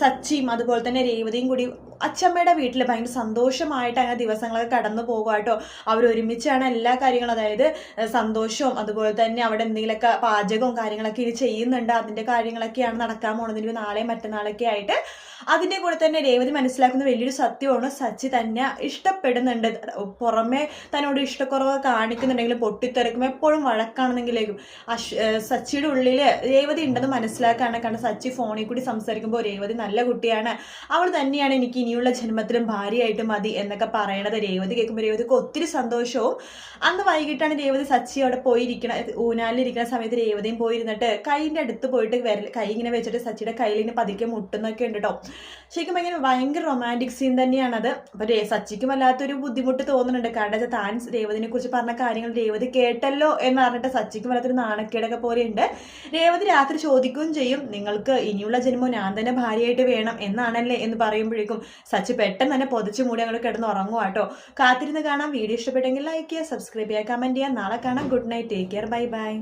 സച്ചിയും അതുപോലെ തന്നെ രേവതിയും കൂടി അച്ചമ്മയുടെ വീട്ടിൽ ഭയങ്കര സന്തോഷമായിട്ട് അങ്ങനെ ദിവസങ്ങളൊക്കെ കടന്നു പോകുക കേട്ടോ അവർ ഒരുമിച്ചാണ് എല്ലാ കാര്യങ്ങളും അതായത് സന്തോഷവും അതുപോലെ തന്നെ അവിടെ എന്തെങ്കിലുമൊക്കെ പാചകവും കാര്യങ്ങളൊക്കെ ഇനി ചെയ്യുന്നുണ്ട്. അതിന്റെ കാര്യങ്ങളൊക്കെയാണ് നടക്കാൻ പോണത്. ഇനി നാളെയും മറ്റന്നാളൊക്കെ ആയിട്ട് അതിന്റെ കൂടെ തന്നെ രേവതി മനസ്സിലാക്കുന്ന വലിയൊരു സത്യമാണ്. സച്ചി തന്നെ ഇഷ്ടപ്പെടുന്നുണ്ട്. പുറമെ തന്നോട് ഇഷ്ടക്കുറവ് കാണിക്കുന്നുണ്ടെങ്കിലും പൊട്ടിത്തെറിക്കും എപ്പോഴും വഴക്കാണെന്നെങ്കിലേക്കും. അശ് സച്ചിയുടെ ഉള്ളിൽ രേവതി ഉണ്ടെന്ന് മനസ്സിലാക്കാണ് കാരണം സച്ചി ഫോണിൽ കൂടി സംസാരിക്കുമ്പോൾ രേവതി നല്ല കുട്ടിയാണ്. അവൾ തന്നെയാണ് എനിക്ക് ഇനിയുള്ള ജന്മത്തിലും ഭാര്യയായിട്ട് മതി എന്നൊക്കെ പറയണത് രേവതി. കേൾക്കുമ്പോൾ രേവതിക്ക് ഒത്തിരി സന്തോഷവും. അന്ന് വൈകിട്ടാണ് രേവതി സച്ചി അവിടെ പോയിരിക്കണ ഊനാലിരിക്കുന്ന സമയത്ത് രേവതിയും പോയിരുന്നിട്ട് കൈയിന്റെ അടുത്ത് പോയിട്ട് വിരൽ കൈ ഇങ്ങനെ വെച്ചിട്ട് സച്ചിയുടെ കയ്യിൽ ഇങ്ങനെ പതുക്കെ മുട്ടുന്നൊക്കെ ഉണ്ട് കേട്ടോ ശരിക്കും ഭയങ്കര ഭയങ്കര റൊമാന്റിക് സീൻ തന്നെയാണത് അപ്പോൾ സച്ചിക്കും വല്ലാത്തൊരു ബുദ്ധിമുട്ട് തോന്നുന്നുണ്ട്. കാരണം താൻ രേവതിനെ കുറിച്ച് പറഞ്ഞ കാര്യങ്ങൾ രേവതി കേട്ടല്ലോ എന്ന് പറഞ്ഞിട്ട് സച്ചിക്കും വല്ലാത്തൊരു നാണക്കേടൊക്കെ പോലെയുണ്ട്. രേവതി രാത്രി ചോദിക്കുകയും ചെയ്യും നിങ്ങൾക്ക് ഇനിയുള്ള ജന്മം ഞാൻ തന്നെ ഭാര്യയായിട്ട് വേണം എന്നാണല്ലേ എന്ന് പറയുമ്പോഴേക്കും സച്ചി പെട്ടെന്ന് തന്നെ പൊതിച്ചു മൂടി അങ്ങോട്ട് കിടന്ന് ഉറങ്ങുക കേട്ടോ കാത്തിരുന്ന് കാണാം. വീഡിയോ ഇഷ്ടപ്പെട്ടെങ്കിൽ ലൈക്ക് ചെയ്യുക സബ്സ്ക്രൈബ് ചെയ്യുക കമന്റ് ചെയ്യുക. നാളെ കാണാം. Good night take care bye bye